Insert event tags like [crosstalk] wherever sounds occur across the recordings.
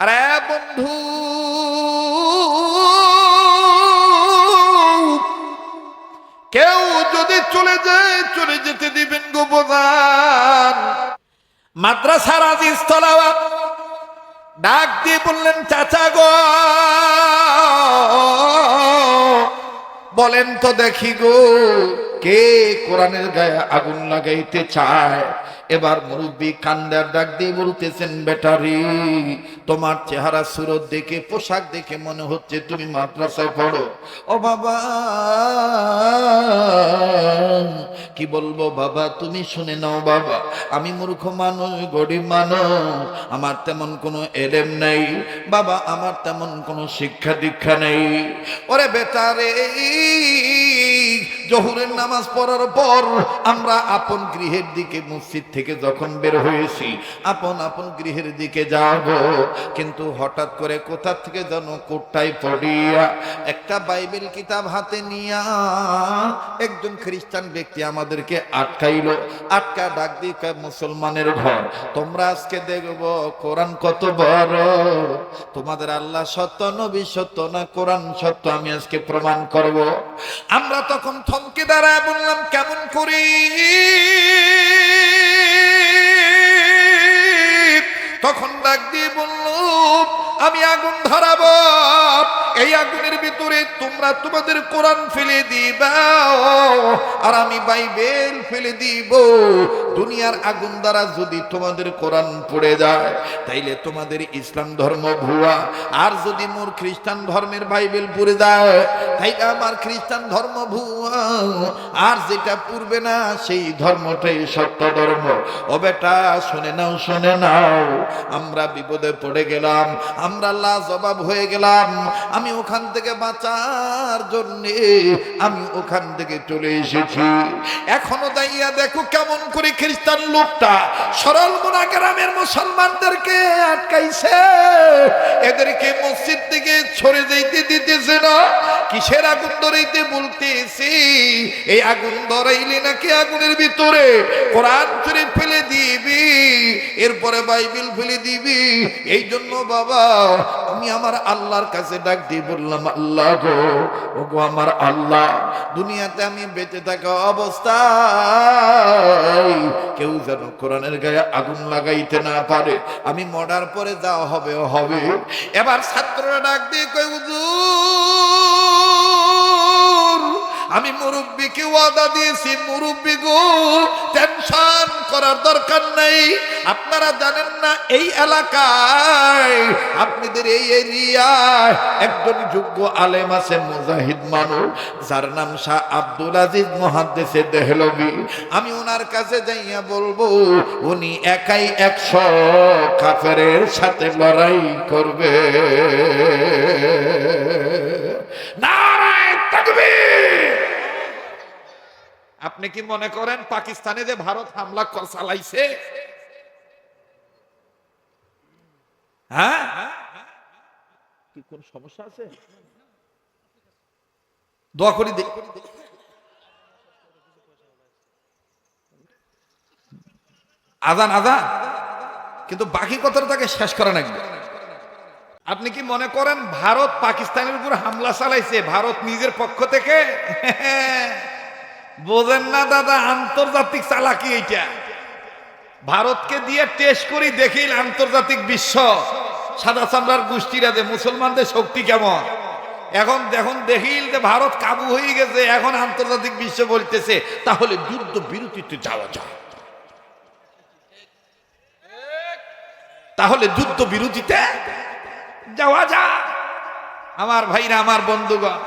আরে বন্ধু, কেউ যদি চলে যায়, চলে যেতে দিবেন গোপদান মাদ্রাসার আজিজ তলাওয়াত, ডাক দিয়ে বললেন, চাচা গো। বলেন তো দেখি গো, কে কোরআনের গায়ে আগুন লাগাইতে চায়? এবার মুরব্বী কান্দার ডাক দিয়ে বলতেছেন, বেটারি, তোমার চেহারা সুরত দেখে, পোশাক দেখে মনে হচ্ছে তুমি মাদ্রাসায় পড়ো। ও বাবা, কি বলব বাবা, তুমি শুনে নাও বাবা, আমি মূর্খ মানুষ, গরিব মানুষ, আমার তেমন কোনো এলেম নেই, বাবা, আমার তেমন কোনো শিক্ষা দীক্ষা নেই। ওরে বেটারে জহুরের নামাজ পড়ার পর আমরা আপন গৃহের দিকে মসজিদ থেকে যখন বের হয়েছি, আপন আপন গৃহের দিকে যাব। কিন্তু হঠাৎ করে কোথা থেকে যেন কোটটাই পড়িয়া একটা বাইবেল কিতাব হাতে নিয়া একজন খ্রিস্টান ব্যক্তি আমাদেরকে আটকাইলো। আটকা ডাক দিয়ে মুসলমানের ঘর, তোমরা আজকে দেখব কোরআন কত বড়। তোমাদের আল্লাহ সত্য, নবী সত্য না কোরআন সত্য আমি আজকে প্রমাণ করব। আমরা তখন থমকে দাঁড়ায় বললাম, কেমন করি? তখন ডাক দিয়ে বলল, আমি আগুন ধরাব। এই আগুনের ভিতরে তোমরা তোমাদের কোরআন ফেলে দিবা আর আমি বাইবেল ফেলে দিব। দুনিয়ার আগুন দ্বারা যদি তোমাদের কোরআন পড়ে যায়, তাইলে তোমাদের ইসলাম ধর্ম ভুয়া। আর যদি মোর খ্রিস্টান ধর্মের বাইবেল পড়ে যায়, তাইলে আমার খ্রিস্টান ধর্ম ভুয়া। আর যেটা পূর্বে না, সেই ধর্মটাই সত্য ধর্ম। ও বেটা, শুনে নাও শুনে নাও। আমরা বিপদে পড়ে গেলাম, আমরা লাজবাব হয়ে গেলাম। আমি ওখান থেকে বাঁচার জন্যে আমি ওখান থেকে চলে এসেছি। এখনও দাইয়া দেখো কেমন করে খ্রিস্টান লোকটা সরল গোনা গ্রামের মুসলমানদেরকে আটকাইছে। এদেরকে মসজিদ থেকে ছড়ে যাইতে দিতেছে না। কিসের আগুন ধরাইতে বলতেছি? এই আগুন ধরাইলে নাকি আগুনের ভিতরে কোরআন ফেলে দিবি? এরপরে বাইবেল ফেলে দিবি। এই জন্য বাবা, আমি আমার আল্লাহর কাছে ডাক দিয়ে বললাম, আল্লাহ গো ও গো আমার আল্লাহ, দুনিয়াতে আমি বেঁচে থাকা অবস্থায় কেউ যেন কোরআনের গায়ে আগুন লাগাইতে না পারে। আমি মরার পরে যা হবে হবে। এবার ছাত্ররা ডাক দিয়ে কই আমি মুরব্বীকে ওয়াদা দিয়েছি, মুরব্বী গো টেনশন করার দরকার নেই। আপনারা জানেন না, এই এলাকায় আপনাদের এই এরিয়ায় একজন যোগ্য আলেম আছে, মুজাহিদ মানুষ, যার নাম শাহ আব্দুল আজিজ মহাদ্দেশে দেহলবি আমি ওনার কাছে যাইয়া বলব, উনি একাই একশো কাফেরের সাথে লড়াই করবে। নারায়ণ তাকবীর! আপনি কি মনে করেন পাকিস্তানে যে ভারত হামলা চালাইছে? হ্যাঁ? কি কোন সমস্যা আছে? দোয়া করি দে আজান আজান। কিন্তু বাকি কথাটা তাকে শেষ করা লাগবে। আপনি কি মনে করেন ভারত পাকিস্তানের উপর হামলা চালাইছে? ভারত নিজের পক্ষ থেকে? [laughs] বোঝেন না দাদা, আন্তর্জাতিক চালাকি এইটা। ভারতকে দিয়ে টেস্ট করি দেখিল আন্তর্জাতিক বিশ্ব। সাদা চামড়ার গোষ্ঠীরা যে মুসলমানদের শক্তি কেমন। এখন দেখুন, দেখিল যে ভারত কাবু হয়ে গেছে, এখন আন্তর্জাতিক বিশ্ব বলতেছে, তাহলে যুদ্ধ বিরতিতে যাওয়া যায় তাহলে যুদ্ধ বিরতিতে যাওয়া যায় আমার ভাইরা, আমার বন্ধুগণ,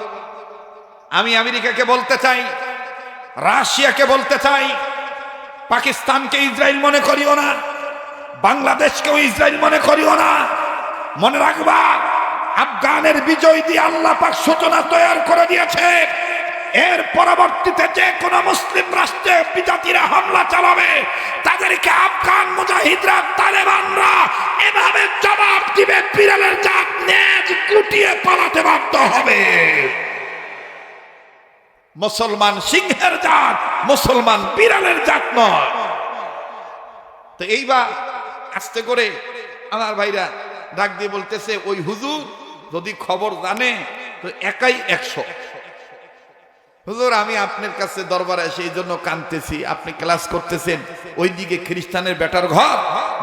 আমি আমেরিকাকে বলতে চাই রাশিয়াকে বলতে চাই, পাকিস্তানকে ইসরায়েল মনে করিও না, বাংলাদেশকেও ইসরায়েল মনে করিও না। মনে রাখবা, আফগানের বিজয় দিয়ে আল্লাহ পাক সূচনা তৈরি করে দিয়েছে। এর পরবর্তীতে যে কোন মুসলিম রাষ্ট্রে বিজাতিরা হামলা চালাবে, তাদেরকে আফগান মুজাহিদরা, তালেবানরা এভাবে জবাব দিবে, বিড়ালের জাত নেজ কুটিয়ে পালাতে বাধ্য হবে। মুসলমান সিংহের জাত, মুসলমান বিড়ালের জাত নয়। তো এইবার আস্তে করে আমার ভাইরা ডাক দিয়ে বলতেছে, ওই হুজুর যদি খবর জানে, তো একাই একশো। হুজুর, আমি আপনার কাছে দরবারে এসে এই জন্য কানতেছি আপনি ক্লাস করতেছেন, ওইদিকে খ্রিস্টানের বেটার ঘর,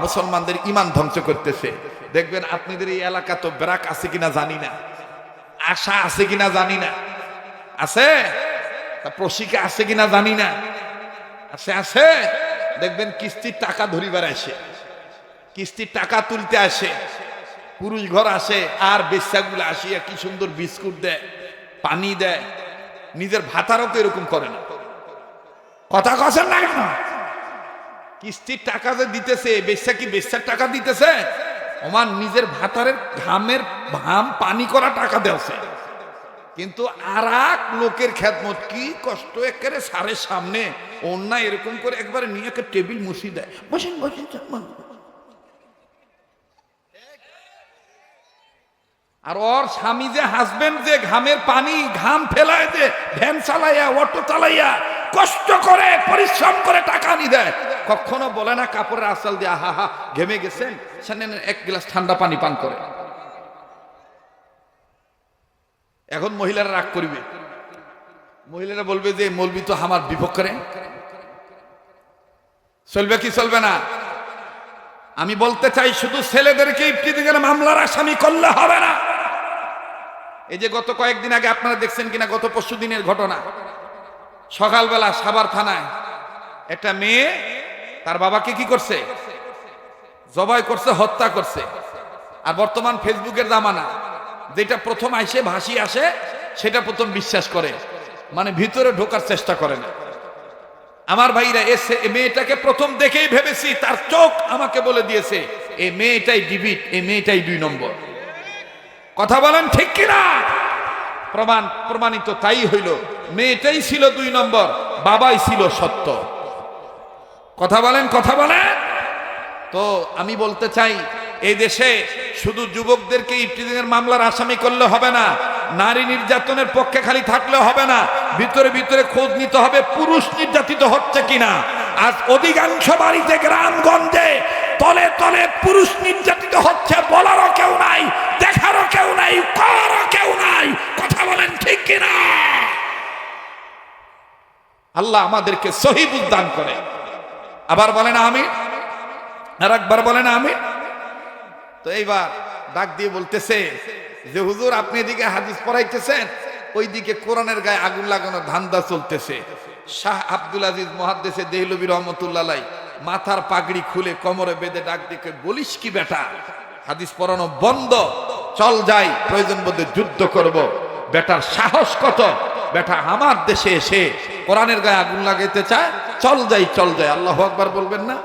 মুসলমানদের ইমান ধ্বংস করতেছে। দেখবেন আপনাদের এই এলাকা তো ব্রাক আছে কিনা জানি না, আশা আছে কিনা জানি না। আছে? তা প্রশিকা আছে কিনা জানি না। আছে আছে। দেখবেন কিস্তির টাকা ধরিবার আসে কিস্তির টাকা তুলতে আসে। পুরুষ ঘর আসে, আর বেশ্যাগুলো আসিয়া কি সুন্দর বিস্কুট দেয়, পানি দেয়। নিজের ভাতারও তো এরকম করে না। কথা কছেন না কেন? কিস্তির টাকা যে দিতেছে, বেশ্যা কি বেশ্যার টাকা দিতেছে? আমার নিজের ভাতারের ঘামের ঘাম পানি করা টাকা দেওছে কিন্তু আর লোকের খ্যাতমত কি কষ্ট একেবারে সারের সামনে। অন্য এরকম করে একবারে নিয়ে একটা টেবিল মুছি দেয়। বসেন বসেন আর ওর স্বামী যে হাজবেন্ড যে ঘামের পানি, ঘাম ফেলায় যে, ভ্যান চালাইয়া অটো চালাইয়া, কষ্ট করে, পরিশ্রম করে টাকা নি দেয়। কখনো বলে না কাপড়ের আসাল দিয়ে, আহা হা ঘেমে গেছেন? এক গ্লাস ঠান্ডা পানি পান করে। এখন মহিলারা রাগ করবে। মহিলারা বলবে যে, মলবি তো আমার বিপক্ষে চলবে কি চলবে না? আমি বলতে চাই, শুধু ছেলেদেরকে ইফতিদিনের মামলার আসামি করলে হবে না। এই যে গত কয়েকদিন আগে আপনারা দেখছেন কিনা, গত পরশু দিনের ঘটনা। সকালবেলা সাভার থানায় একটা মেয়ে তার বাবাকে কি করছে? জবাই করছে, হত্যা করছে। আর বর্তমান ফেসবুকের জামানা। যেটা প্রথম আইসে ভাসি আসে, সেটা প্রথম বিশ্বাস করে। মানে ভিতরে ঢোকার চেষ্টা করে না আমার ভাইরা এসে এ মেয়েটাকে প্রথম দেখেই ভেবেছি, তার চোখ আমাকে বলে দিয়েছে এই মেয়েটাই ডিবিট এই মেয়েটাই দুই নম্বর। কথা বলেন ঠিক কিনা? প্রমাণ, প্রমাণিত তাই হইল, মেয়েটাই ছিল দুই নম্বর, বাবাই ছিল সত্য। কথা বলেন কথা বলেন। তো আমি বলতে চাই এই দেশে শুধু যুবকদেরকে ইফতিদিনের মামলার আসামি করলে হবে না, নারী নির্যাতনের পক্ষে খালি থাকলে হবে না, ভিতরে ভিতরে খোঁজ নিতে হবে পুরুষ নির্যাতিত হচ্ছে কিনা। আজ অধিকাংশ বাড়িতে গ্রামগঞ্জে তলে তলে পুরুষ নির্যাতিত হচ্ছে, বলারও কেউ নাই, দেখারও কেউ নাই করারও কেউ নাই, কথা বলেন ঠিক কিনা? আল্লাহ আমাদেরকে সহিব উদ্যান করে। আবার বলেন আমি আর একবার বলেন আমি তো এইবার ডাক দিয়ে বলতেছে যে, হুজুর, আপনি এদিকে হাদিস পড়াইতেছেন? ওইদিকে কোরআনের গায়ে আগুন লাগানো ধান্দা চলতেছে। শাহ আব্দুল আজিজ মহাদ্দেশে দেহলবী রহমতুল্লাহ মাথার পাগড়ি খুলে কোমরে বেঁধে ডাক দিকে বলিস কি বেটা? হাদিস পড়ানো বন্ধ। চল যাই, প্রয়োজন বোধে যুদ্ধ করব। বেটার সাহস কত? বেটা আমার দেশে এসে কোরআনের গায়ে আগুন লাগাইতে চায়? চল যাই চল যাই। আল্লাহ আকবার বলবেন না?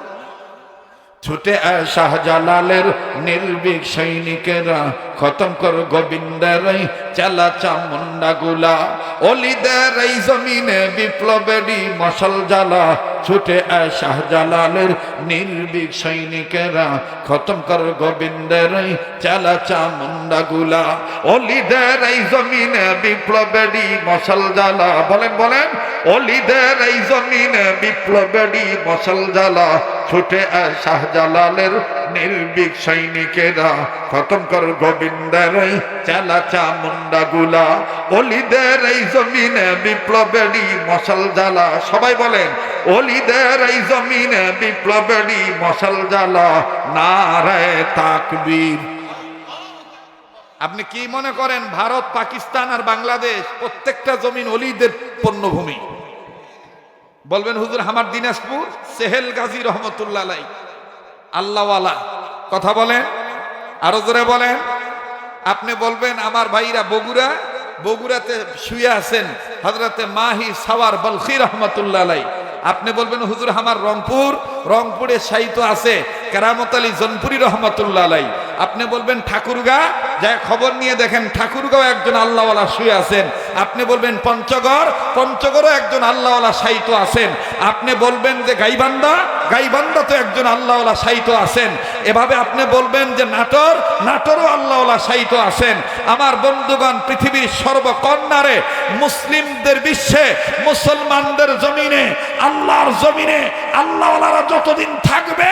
ছুটে আয় শাহজালালের নির্ভীক সৈনিকেরা, খতম কর গোবিন্দের চালা চামুন্ডা গুলা অলিদের এই জমিনে বিপ্লবেরই মশাল জ্বালা। ছুটে আয় শাহজালালের নির্ভীক সৈনিকেরা, খতম কর গোবিন্দের চালা চামুন্ডা গুলা অলিদের এই জমিনে বিপ্লবেরই মশাল জ্বালা। বলেন বলেন, অলিদের এই জমিনে বিপ্লবেরই মশাল জ্বালা। ছুটে আয় শাহজালালের নির্ভীক সৈনিকেরা। খতম কর গোবিন্দের চালা চামুন্ডা গুলা অলিদের এই জমিনে বিপ্লবেরই মশাল জ্বালা। সবাই বলেন, অলিদের এই জমিনে বিপ্লবেরই মশাল জ্বালা। নারায় তাকবীর। আপনি কি মনে করেন, ভারত, পাকিস্তান আর বাংলাদেশ প্রত্যেকটা জমিন অলিদের পণ্যভূমি? বলবেন, হুজুর, আমার দিনাজপুর, সেহেল গাজী রহমতুল্লাহ আল্লাহওয়ালা, কথা বলেন, আরও জোরে বলেন। আপনি বলবেন, আমার ভাইরা বগুড়া, বগুড়াতে শুয়ে আছেন হজরতে মাহি সাওয়ার বলখি রহমতুল্লাহ আলাই আপনি বলবেন, হুজুর, আমার রংপুর, রংপুরে সাহিত্য আছে কেরামত আলী জনপুরি রহমতুল্লাহ আপনি বলবেন ঠাকুরগা যা খবর নিয়ে দেখেন, ঠাকুরগাঁও একজন আল্লাহওয়ালা শুয়ে আছেন। আপনি বলবেন পঞ্চগড়, পঞ্চগড়ও একজন আল্লাহওয়ালা সাহিত্য আছেন। আপনি বলবেন যে গাইবান্দা গাইবান্দা তো একজন আল্লাহওয়ালা সাহিত্য আছেন। এভাবে আপনি বলবেন যে নাটোর, নাটোরও আল্লাহওয়ালা সাহিত্য আছেন। আমার বন্ধুগণ, পৃথিবীর সর্বকন্যারে, মুসলিমদের বিশ্বে, মুসলমানদের জমিনে, আল্লাহর জমিনে, আল্লাহওয়ালারা যতদিন থাকবে,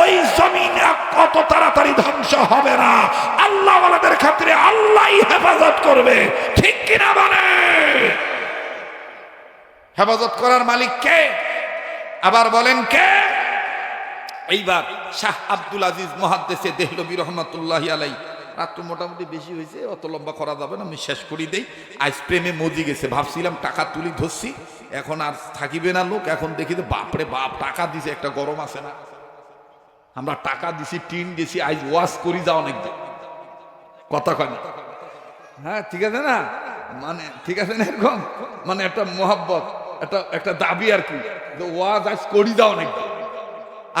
ওই জমিন কত তাড়াতাড়ি ধ্বংস হবে না। আল্লাহ আল্লাহওয়ালাদের খাতিরে আল্লাহই হেফাজত করবে। ঠিক কিনা মানে হেফাজত করার মালিক কে? আবার বলেন কে? এইবার শাহ আব্দুল আজিজ মহাদ্দেশে দেহলবী রহমতুল্লাহ আলাই রাত্র মোটামুটি বেশি হয়েছে, অত লম্বা করা যাবে না, আমি শেষ করি দেই। আইস প্রেমে মজি গেছে, ভাবছিলাম টাকা তুলি ধরছি। এখন আর থাকিবে না লোক, এখন দেখি তো বাপরে বাপ, টাকা দিছে, একটা গরম আছে না। আমরা টাকা দিছি, টিন দিছি আইজ ওয়াশ করি, যাও অনেক কথা কয় হ্যাঁ ঠিক আছে না? মানে ঠিক আছে না এরকম? মানে একটা মোহাব্বত, একটা একটা দাবি আর কি, যে ওয়াজ আজ করি দাও নাকি?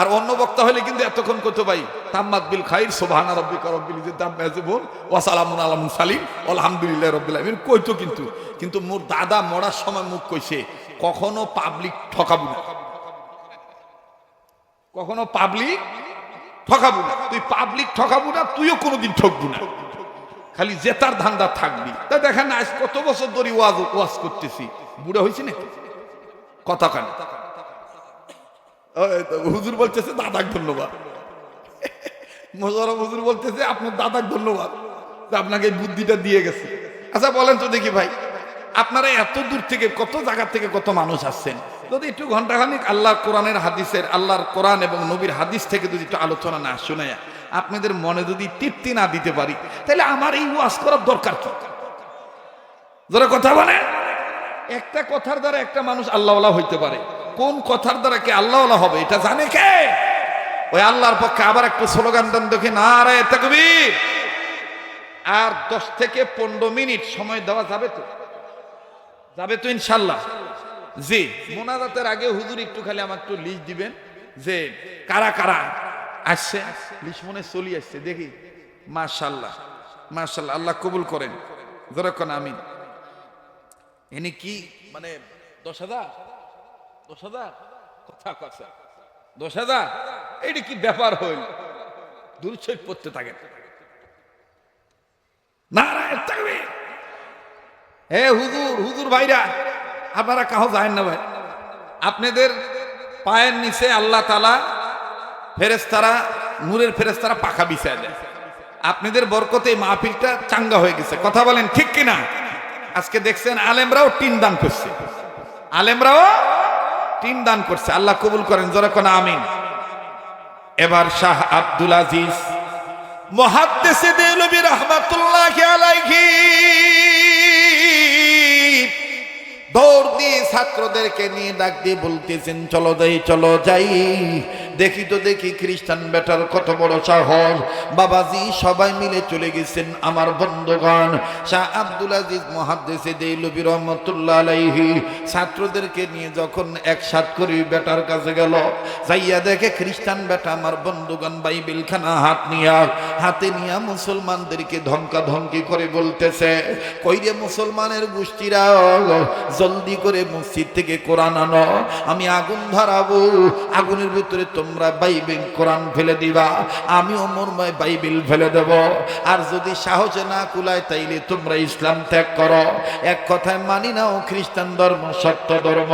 আর অন্য বক্তা হলে কিন্তু এতক্ষণ করতে পাই তাম্মাদ বিল খাইর সোভানা রব্বি করব্বিল দাম মেজবুল ওয়াসালামুন আলামুন সালিম আলহামদুলিল্লাহ রব্বিল আলামিন, কইতো কিন্তু। কিন্তু মোর দাদা মরার সময় মুখ কইছে, কখনো পাবলিক ঠকাবো না। কখনো পাবলিক ঠকাবো না। তুই পাবলিক ঠকাবো না, তুইও কোনোদিন ঠকবো না। খালি জেতার ধান্দা থাকবি। তা দেখেন আজ কত বছর ধরে ওয়াজ ওয়াজ করতেছি। বুড়া হয়েছি নাকি? কথা কেন। হুজুর বলতেছে, দাদাক ধন্যবাদ। মোজারম হুজুর বলতেছে, আপনার দাদাক ধন্যবাদ আপনাকে বুদ্ধিটা দিয়ে গেছে। আচ্ছা বলেন তো দেখি ভাই, আপনারা এত দূর থেকে কত জায়গা থেকে কত মানুষ আসছেন? যদি একটু ঘন্টাখানিক আল্লাহ কোরআনের হাদিসের, আল্লাহর কোরআন এবং নবীর হাদিস থেকে যদি একটু আলোচনা না শুনে আপনাদের মনে যদি তৃপ্তি না দিতে পারি, তাহলে আমার এই ওয়াজ করার দরকার কি? যারা কথা বলে? একটা কথার দ্বারা একটা মানুষ আল্লাহওয়ালা হইতে পারে। কোন কথার দ্বারা কে আল্লাহওয়ালা হবে, এটা জানে কে? ওই আল্লাহর পক্ষে আবার একটু স্লোগান দেন দেখি না রে তাকবীর। আর দশ থেকে পনেরো মিনিট সময় দেওয়া যাবে তো? যাবে তো ইনশাল্লাহ। জি মোনাজাতের আগে হুজুর একটু খালি আমার একটু লিস্ট দিবেন যে কারা কারা আসছে লিস্ট মনে চলি আসছে, দেখি। মাশাল্লাহ মাশাল্লাহ আল্লাহ কবুল করেন। যেরকম আমিন। এনে কি মানে দশ হাজার? দশ হাজার? কথা কথা দশ হাজার? এইটা কি ব্যাপার হইল? দূরচ্ছেদ পড়তে থাকেন। থাকবে হে হুজুর হুজুর ভাইরা আপনারা কাহো যায় না ভাই। আপনাদের পায়ের নিচে আল্লাহ তালা ফেরেস্তারা নূরের ফেরেস্তারা পাখা বিছায় দেয়। আপনাদের বরকতে এই মাহফিলটা চাঙ্গা হয়ে গেছে। কথা বলেন ঠিক কিনা? আজকে দেখছেন আলেমরাও টিন দান করছে। আলেমরাও টিন দান করছে। আল্লাহ কবুল করেন যখন আমিন। এবার শাহ আব্দুল আজিজ মহাদ্দেশে দেলবি রহমাতুল্লাহ আলাইহি। দৌড় দিয়ে ছাত্রদেরকে নিয়ে ডাক দিয়ে বলতেছেন, চলো যাই চলো যাই। দেখি তো দেখি খ্রিস্টান বেটার কত বড় সাহস। বাবাজি সবাই মিলে চলে গেছেন আমার বন্ধুগণ। শাহ আব্দুল আজিজ মহাদ্দেশে দেলবি রহমতুল্লাহ আলাইহি। ছাত্রদেরকে নিয়ে যখন একসাথ করে বেটার কাছে গেল, যাইয়া দেখে খ্রিস্টান বেটা আমার বন্ধুগণ বাইবেল খানা হাত নিয়া, হাতে নিয়া মুসলমানদেরকে ধমকা ধমকি করে বলতেছে, কইরে মুসলমানের গোষ্ঠীরা জলদি করে মসজিদ থেকে কোরআন আনো। আমি আগুন ধরাবো। আগুনের ভিতরে তোমরা বাইবেল, কোরআন ফেলে দিবা। আমি অমরময় বাইবেল ফেলে দেব। আর যদি সাহসে না কুলায়, তাইলে তোমরা ইসলাম ত্যাগ করো। এক কথায় মানি নাও, খ্রিস্টান ধর্ম, সত্য ধর্ম।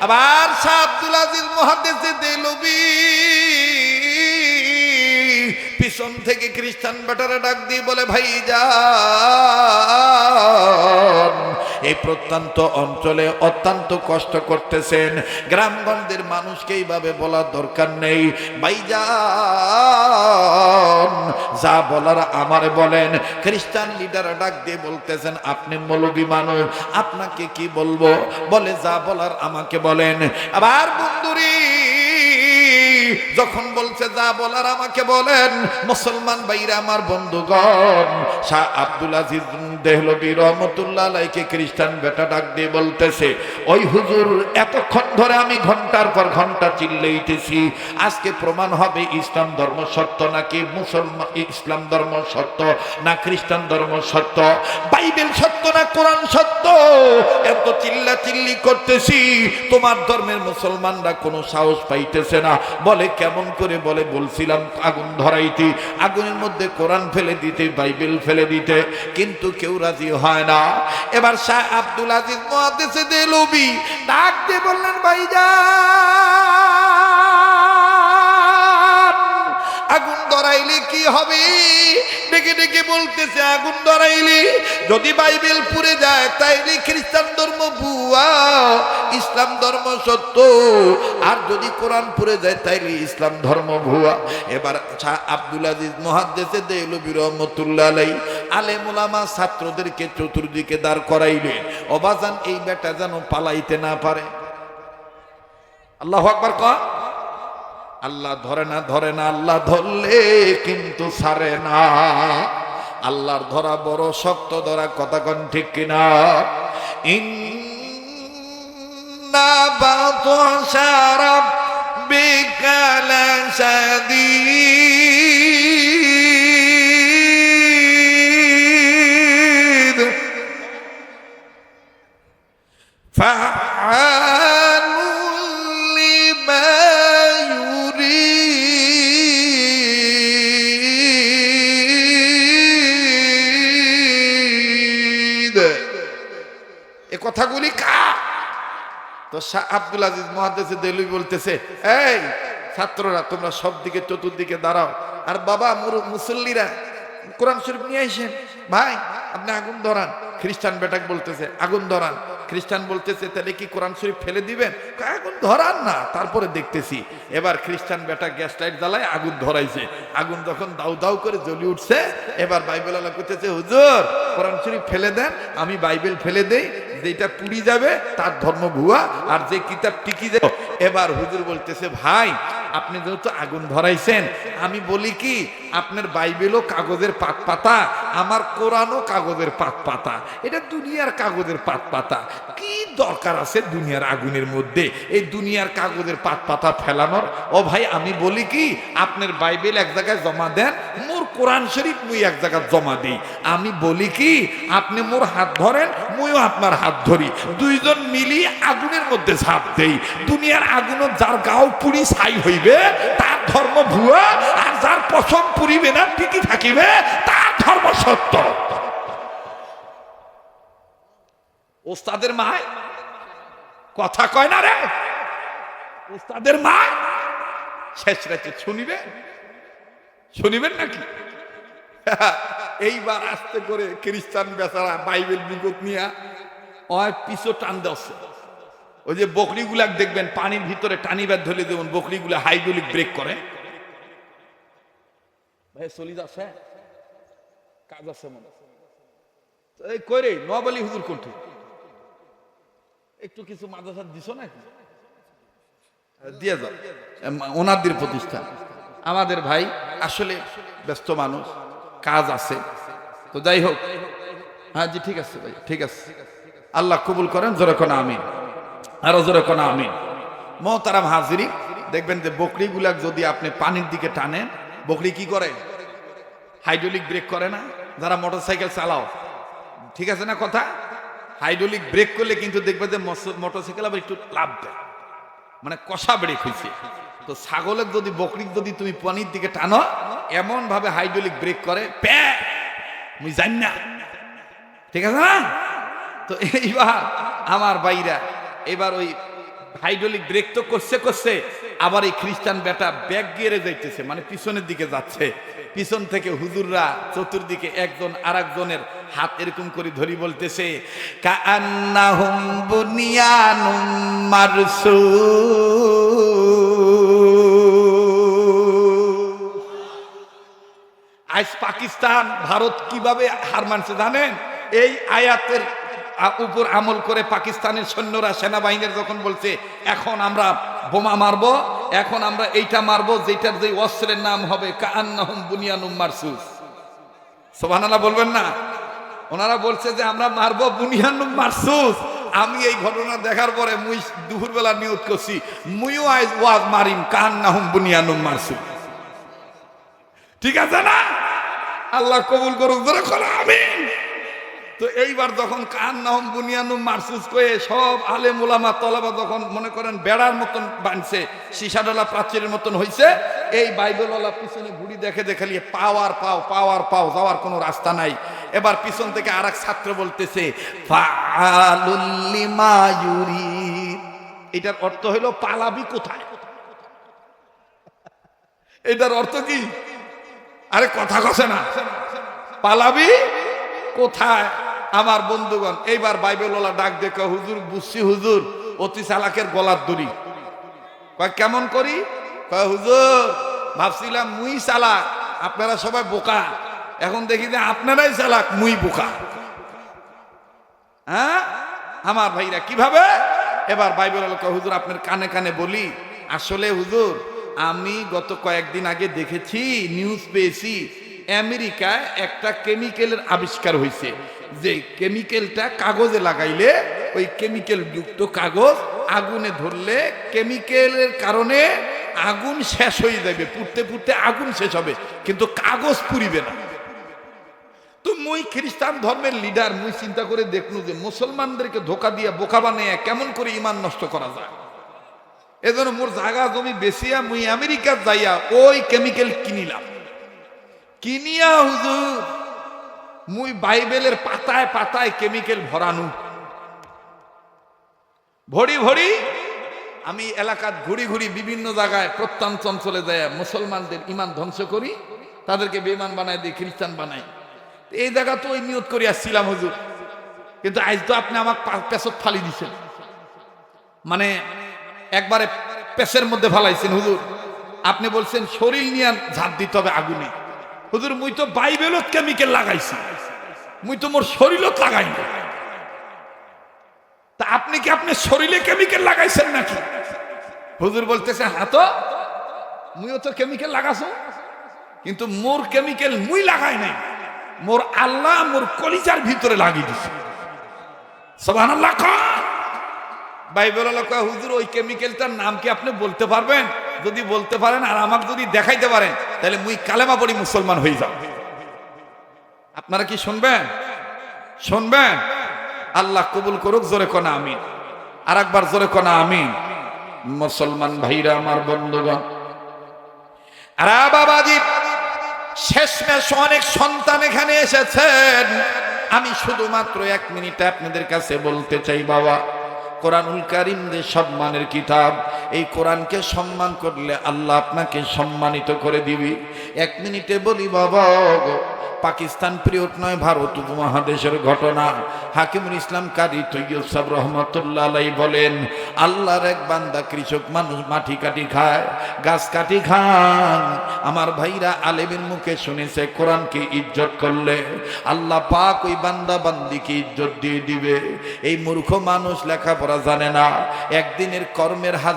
আবার শাহ আব্দুল আজিজ মহাদেশে দেলবি পিছন থেকে খ্রিস্টান বেটারে ডাক দিয়ে বলে ভাই যা এই প্রত্যন্ত অঞ্চলে অত্যন্ত কষ্ট করতেছেন। গ্রামগঞ্জের মানুষকে এইভাবে বলার দরকার নেই। ভাইজান, যা বলার আমার বলেন। খ্রিস্টান লিডার ডাক দিয়ে বলতেছেন, আপনি মৌলবী মানুষ, আপনাকে কি বলব? বলে যা বলার আমাকে বলেন। আবার বন্ধুরি যখন বলছে, যা বলার আমাকে বলেন, মুসলমান ভাইরা আমার বন্ধুগণ। শাহ আব্দুল আজিজ দেহলবি রহমতুল্লাহ আলাইকে খ্রিস্টান বেটা ডাক দিয়ে বলতেছে, ওই হুজুর, এতক্ষণ ধরে আমি ঘণ্টার পর ঘণ্টা চিল্লেইতেছি। আজকে প্রমাণ হবে ইসলাম ধর্ম সত্য নাকি মুসলমান ইসলাম ধর্ম সত্য না খ্রিস্টান ধর্ম সত্য? বাইবেল সত্য না কোরআন সত্য? এত চিল্লা চিল্লি করতেছি, তোমার ধর্মের মুসলমানরা কোনো সাহস পাইতেছে না। বলে কেমন করে বলে, বলছিলাম, আগুন ধরাইতে। আগুনের মধ্যে কোরআন ফেলে দিতে, বাইবেল ফেলে দিতে, কিন্তু কেউ রাজি হয় না। এবার শাহ আব্দুল আজিজ মহাদেশে দেলবি ডাক দিয়ে বললেন, ভাইজান, আগুন ধরাইলে কি হবে? ডেকে ডেকে বলতেছে, আগুন ধরাইলে যদি বাইবেল পুড়ে যায়, তাইলে খ্রিস্টান ধর্ম ভুয়া, ইসলাম ধর্ম সত্য। আর যদি কোরআন পুড়ে যায়, তাইলে ইসলাম ধর্ম ভুয়া। এবার আব্দুল আজিজ মহাদ্দেশে দেলবি রহমতুল্লাহ আলাই, আলেম ওলামা ছাত্রদেরকে চতুর্দিকে দাঁড় করাইলে অবাজান, এই বেটা যেন পালাইতে না পারে। আল্লাহ আকবার ক আল্লাহ ধরে না ধরে না, আল্লাহ ধরলে কিন্তু সারে না। আল্লাহর ধরা বড় শক্ত ধরা কথা কন ঠিক কিনা? ইন্না বিকাল শাদীদ আব্দুল আজিজ মহাদেশে দেলুই বলতেছে, এই ছাত্ররা, তোমরা সব দিকে চতুর্দিকে দাঁড়াও। আর বাবা মুসল্লিরা কোরআন শরীফ নিয়ে আসেন, ভাই, আপনি আগুন ধরান। খ্রিস্টান বেটাক বলতেছে, আগুন ধরান। খ্রিস্টান বলতেছে, তাহলে কি কোরআন শরীফ ফেলে দিবেন? আগুন ধরান না, তারপরে দেখতেছি। এবার খ্রিস্টান বেটা গ্যাস লাইট জ্বালায় আগুন ধরাইছে। আগুন যখন দাউ দাউ করে জ্বলি উঠছে, এবার বাইবেল আলা করতেছে হুজুর, কোরআন শরীফ ফেলে দেন, আমি বাইবেল ফেলে দেই যেটা পুড়ি যাবে, তার ধর্ম ভুয়া, আর যে কিতাব টিকি যাবে। এবার হুজুর বলতেছে, ভাই, আপনি যেহেতু আগুন ধরাইছেন, আমি বলি কি আপনার বাইবেলও কাগজের পাত পাতা, আমার কোরআনও কাগজের পাত পাতা। এটা দুনিয়ার কাগজের পাত পাতা। কি দরকার আছে দুনিয়ার আগুনের মধ্যে? এই দুনিয়ার কাগজের পাত পাতা ফেলানোর? ও ভাই, আমি বলি কি, আপনার বাইবেল এক জায়গায় জমা দেন, মোর কোরআন শরীফ মুই এক জায়গায় জমা দিই। আমি বলি কি, আপনি মোর হাত ধরেন, মুইও আপনার হাত ধরি। দুইজন মিলি আগুনের মধ্যে ঝাঁপ দেই। দুনিয়ার আগুনও যার গাও পুরি ছাই হইবে, তার ধর্ম ভুয়া যার পছন্দ পুরিবে না টিকি থাকিবে? তার ধর্ম সত্য। ওস্তাদের মায়? কথা কয় না রে। ওস্তাদের মা শেষ রাতে শুনিবে? শুনিবেন নাকি? এইবার আস্তে করে খ্রিস্টান বেচারা বাইবেল বিগত নিয়ে অয় পিছু টান দেওয়া ওই যে বকরিগুলাক দেখবেন, পানির ভিতরে টানি ব্যাগ ধরে দেবেন, বকরিগুলা হাইড্রোলিক ব্রেক করে। ভাই চলি যাচ্ছে কাজ আছে মনে এই কই রে হুজুর কোনটি? একটু কিছু মাদ্রাসা দিছ নাকি? দিয়ে যাও। ওনাদের প্রতিষ্ঠান। আমাদের ভাই আসলে ব্যস্ত মানুষ, কাজ আছে। তো যাই হোক। হ্যাঁ জি, ঠিক আছে ভাই, ঠিক আছে। আল্লাহ কবুল করেন, জোরে কোনা আমিন। আরও জোরে কোনা আমিন। মহতারাম হাজিরি দেখবেন যে বকরিগুলাক যদি আপনি পানির দিকে টানেন বকরি কি করে? হাইড্রোলিক ব্রেক করে না? যারা মোটরসাইকেল চালাও। ঠিক আছে না কথা? হাইড্রোলিক ব্রেক করলে কিন্তু দেখবে যে মোটরসাইকেল আবার একটু লাভ দেয়। মানে কষা ব্রেক হয়েছে তো ছাগলের যদি বকরিক যদি তুমি পানির দিকে টানো এমন ভাবে হাইড্রোলিক ব্রেক করে জানি না। ঠিক আছে না? তো এইবার আমার বাইরা এবার ওই হাইড্রোলিক ব্রেক তো করছে করছে। আবার এই খ্রিস্টান বেটা ব্যাগ গিয়ে যাইতেছে মানে পিছনের দিকে যাচ্ছে। পিছন থেকে হুজুররা চতুর্দিকে একজন আর একজনের হাত এরকম করে ধরি বলতেছে আজ পাকিস্তান, ভারত কীভাবে হার মানছে জানেন? এই আয়াতের উপর আমল করে পাকিস্তানের সৈন্যরা সেনাবাহিনীর যখন বলছে, এখন আমরা বোমা মারবো, এখন আমরা এইটা মারবো যেটার যে অস্ত্রের নাম হবে বুনিয়ানুম মারসুস। সোভানালা বলবেন না? ওনারা বলছে যে, আমরা মারবো বুনিয়ানুম মারসুস। আমি এই ঘটনা দেখার পরে মুই দুপুরবেলা নিয়োগ করছি, মুইও আজ ওয়াজ মারিম কান্নাহুম বুনিয়ানুম মারসুস। ঠিক আছে না? আল্লাহ কবুল করুক ধরে খোলা আমিন। তো এইবার যখন কান নাহম বুনিয়ানু মারসুস করে সব আলে মোলামা তলাবা যখন মনে করেন বেড়ার মতন বানছে, সিসাডালা প্রাচীরের মতন হয়েছে এই বাইবেলওয়ালা পিছনে ঘুড়ি দেখে দেখালিয়ে পাওয়ার পাও পাওয়ার পাও, যাওয়ার কোনো রাস্তা নাই। এবার পিছন থেকে আর ছাত্র বলতেছে এটার অর্থ হলো পালাবি কোথায়? এটার অর্থ কি? আরে কথা কছে না? পালাবি কোথায়? আমার বন্ধুগণ, এইবার বাইবেলওয়ালা ডাক দেখো, হুজুর, বুঝছি হুজুর, অতি চালাকের গলার দড়ি। কয়, কেমন করি? কয়, হুজুর, ভাবছিলাম মুই চালাক, আপনারা সবাই বোকা। এখন দেখি যে আপনারাই চালাক, মুই বোকা। হ্যাঁ? আমার ভাইরা, কীভাবে? এবার বাইবেল হুজুর, আপনার কানে কানে বলি, আসলে হুজুর, আমি গত কয়েকদিন আগে দেখেছি নিউজ পেয়েছি আমেরিকায় একটা কেমিক্যালের আবিষ্কার হয়েছে যে কেমিক্যালটা কাগজে লাগাইলে ওই কেমিক্যাল যুক্ত কাগজ আগুনে ধরলে কেমিক্যালের কারণে আগুন শেষ হয়ে যাবে, পুড়তে পুড়তে আগুন শেষ হবে। কিন্তু কাগজ পুড়িবে না। তো মুই খ্রিস্টান ধর্মের লিডার মুই চিন্তা করে দেখলু যে মুসলমানদেরকে ধোকা দিয়ে বোকা বানিয়ে কেমন করে ইমান নষ্ট করা যায়। এজন্য মোর জায়গা জমি বেশিয়া মুই আমেরিকা যাইয়া ওই কেমিক্যাল কিনিলাম। কিনিয়া হুজুর? মুই বাইবেলের পাতায় পাতায় কেমিক্যাল ভরানু। ভরি ভরি। আমি এলাকার ঘুরি ঘুরি বিভিন্ন জায়গায় প্রত্যন্ত অঞ্চলে যায় মুসলমানদের ইমান ধ্বংস করি, তাদেরকে বেমান বানাই দিই খ্রিস্টান বানাই। এই জায়গা তো ওই নিয়ত করে আসছিলাম হুজুর। কিন্তু আজ তো আপনি আমার পা- ফালি দিছেন। মানে একবারে পেশের মধ্যে ফালাইছেন হুজুর। আপনি বলছেন, শরীর নিয়ে ঝাঁপ দিতে হবে আগুনে। হুজুর, মুই তো বাইবেলত কেমিক্যাল লাগাইছি। মুই তো মোর শরীরত লাগাই না তা আপনি কি আপনি শরীরে কেমিক্যাল লাগাইছেন নাকি? হুজুর বলতেছে হ্যাঁ তো, মুইও তো কেমিক্যাল লাগাছো। কিন্তু মোর কেমিক্যাল মুই লাগাই নাই। মোর আল্লাহ মোর কলিজার ভিতরে লাগিয়ে দিছে। সবান আল্লাহ বাইবেল হুজুর, ওই কেমিক্যালটার নাম কি আপনি বলতে পারবেন? যদি বলতে পারেন আর আমাকে যদি দেখাইতে পারেন, তাহলে মুই কালেমা পড়ি মুসলমান হয়ে যাব আপনারা কি শুনবেন? শুনবেন? আল্লাহ কবুল করুক, জোরে কোনা আমিন। আর একবার জোরে কোনা আমিন। মুসলমান ভাইরা, আমার বন্ধুগণ। শেষমেশ অনেক সন্তান এখানে এসেছেন। আমি শুধুমাত্র এক মিনিটে আপনাদের কাছে বলতে চাই, বাবা। কোরআনুল কারিম যে সম্মানের কিতাব এই কোরআনকে সম্মান করলে আল্লাহ আপনাকে সম্মানিত করে দিবি। এক মিনিটে বলি, বাবা, পাকিস্তান প্রিয় নয়, ভারত উপমহাদেশের ঘটনা। হাকিমুল ইসলাম কারি তৈয়ব সাহ রহমতুল্লাহ বলেন, আল্লাহর এক বান্দা কৃষক মানুষ মাটি কাটি খায়, গাছ কাটি খান। আমার ভাইরা আলেমের মুখে শুনেছে, কোরআনকে ইজ্জত করলে আল্লাহ পাক ওই বান্দা বান্দিকে ইজ্জত দিয়ে দিবে। এই মূর্খ মানুষ লেখাপড়া জানে না। একদিনের কর্মের হাত